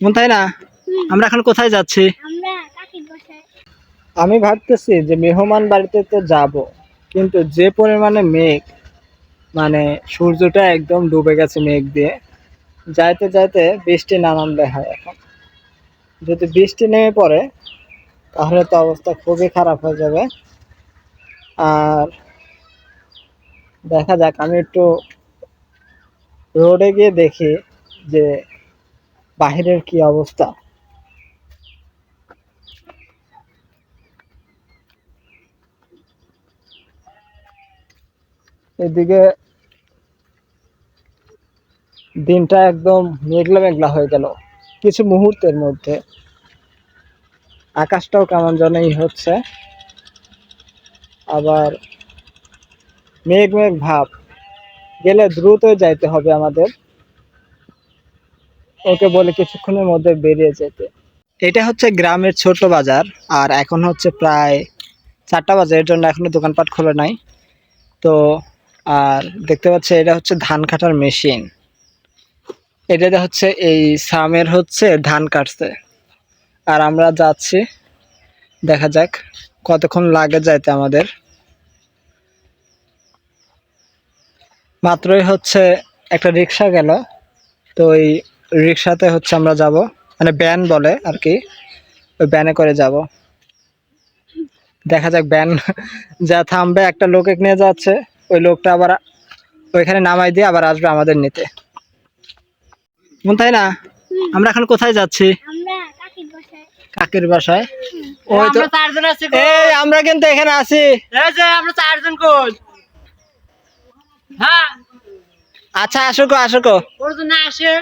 মন তাই না? আমরা এখন কোথায় যাচ্ছি? আমি ভাবতেছি যে মেহমান বাড়িতে তো যাব কিন্তু যে পরিমাণে মেঘ মানে সূর্যটা একদম ডুবে গেছে মেঘ দিয়ে যাইতে যাইতে বৃষ্টি না নামলে হয় এখন। যদি বৃষ্টি নেমে পড়ে তাহলে তো অবস্থা খুবই খারাপ হয়ে যাবে। আর দেখা যাক আমি একটু রোডে গিয়ে দেখি যে বাহিরের কি অবস্থা? এদিকে দিনটা একদম মেঘলা মেঘলা হয়ে গেল, কিছু মুহূর্তের মধ্যে। আকাশটাও কেমন জানাই হচ্ছে। আবার মেঘ মেঘ ভাব, গেলে দ্রুত যাইতে হবে আমাদের। ওকে বলে কিছুক্ষণের মধ্যে বেরিয়ে যেতে। এটা হচ্ছে গ্রামের ছোট বাজার, আর এখন হচ্ছে প্রায় চারটা বাজে, এর জন্য এখনও দোকানপাট খোলা নাই। তো, আর দেখতে পাচ্ছি এটা হচ্ছে ধান কাটার মেশিন। এটাতে হচ্ছে, এই সামের হচ্ছে ধান কাটছে আর আমরা যাচ্ছি, দেখা যাক কতক্ষণ লাগে যাইতে আমাদের। মাত্রই হচ্ছে একটা রিক্সা গেল, তো ওই রিক্সাতে হচ্ছে আমরা যাব মানে ব্যান বলে আর কি ওই ব্যানে করে যাব। দেখা যাক ব্যান যা থামবে একটা লোক নিয়ে যাচ্ছে ওই লোকটা আবার ওইখানে নামাই দিয়ে আবার আসবে আমাদের নিতে। মন তাই না? আমরা এখন কোথায় যাচ্ছি? কাকির বাসায়। ওই তো আমরা চারজন আছি এই আমরা কিন্তু এখানে আছি। এই যে আমরা চারজন হ্যাঁ। আচ্ছা আসো গো আসো গো। ওর জন্য আসে।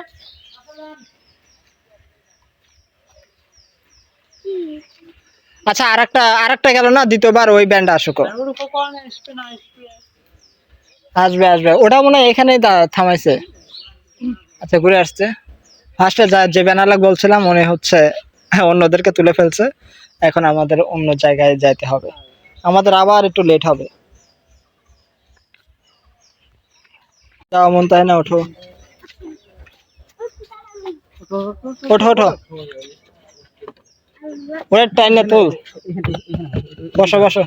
আচ্ছা আর একটা আর একটা গেল না? দ্বিতীয়বার ওই ব্যান্ড আসো গো ওর উপর কোন আসবে আসবে। ওটা মনে হয় এখানেই থামাইছে। আচ্ছা ঘুরে আসছে। ফার্স্টে যা, যে ব্যানার বলছিলাম, মনে হচ্ছে অন্যদেরকে তুলে ফেলছে। এখন আমাদের অন্য জায়গায় যাইতে হবে। আমাদের আবার একটু লেট হবে। যাও, মন তাই না, ওঠো। ওঠো ওঠো। ওরা টাইম না তুল। বসো বসো।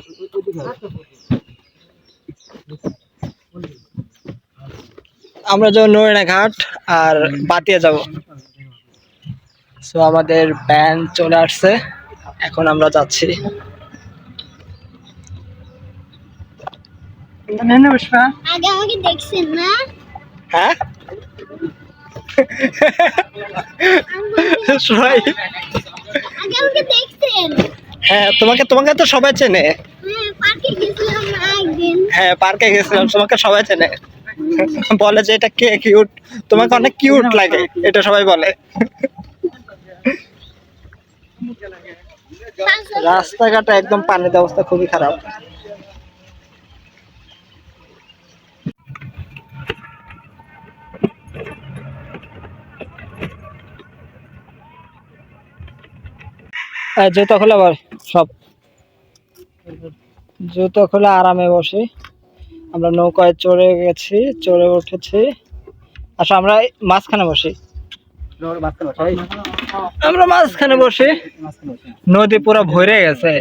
আমরা যাব নয়না ঘাট আর বাতিয়া যাব। সো আমাদের প্যান চলে আসছে। এখন আমরা যাচ্ছি। আগে আমাকে দেখছেন না? হ্যাঁ? সবাই হ্যাঁ তোমাকে তোমাকে তো সবাই চেনে। হ্যাঁ পার্কে গেছিলাম তোমাকে সবাই চেনে। বলে যে এটা কে কিউট তোমাকে অনেক কিউট লাগে এটা সবাই বলে। রাস্তাঘাটে একদম পানির অবস্থা খুবই খারাপ। জুতো খোলা আবার। সব জুতো খুলে আরামে বসি। আমরা নৌকায় চড়ে গেছি, চড়ে উঠেছি। আচ্ছা আমরা মাঝখানে বসি। আমরা মাঝখানে বসি। নদী পুরো ভরে গেছে।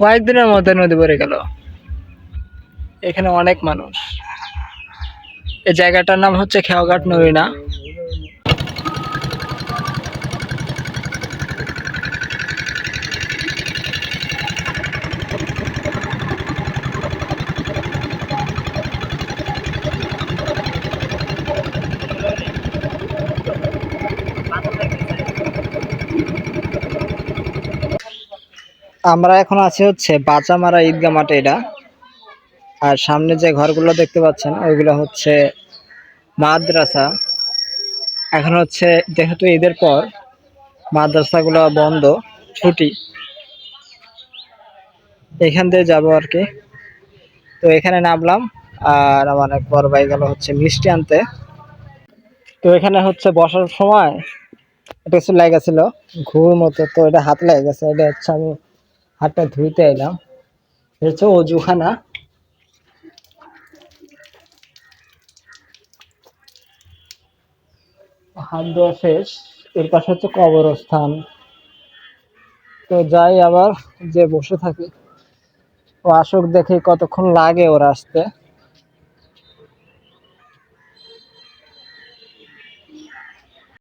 কয়েকদিনের মধ্যে নদী ভরে গেল। এখানে অনেক মানুষ। এই জায়গাটার নাম হচ্ছে খেয়াঘাট নদীনা আমরা এখন আছি হচ্ছে বাঁচামারা ঈদগা মাঠে এটা। আর সামনে যে ঘরগুলো দেখতে পাচ্ছেন, ওইগুলো হচ্ছে মাদ্রাসা। এখন হচ্ছে যেহেতু ঈদের পর মাদ্রাসাগুলো বন্ধ, ছুটি, এখান দিয়ে যাব আর কি। তো এখানে নামলাম, আর আমার এক বড় ভাই গেল হচ্ছে মিষ্টি আনতে। তো এখানে হচ্ছে বসার সময় এটা কিছু লেগেছিল ঘুর মতো তো এটা হাত লেগে গেছে, এটা হচ্ছে আমি হাতটা ধুইতে এলাম। হচ্ছে অজুখানা। হাত ধোয়া শেষ, এর পাশে হচ্ছে কবরস্থান। তো যাই আবার যে বসে থাকি, ও আসুক দেখে কতক্ষণ লাগে ওরা আসতে।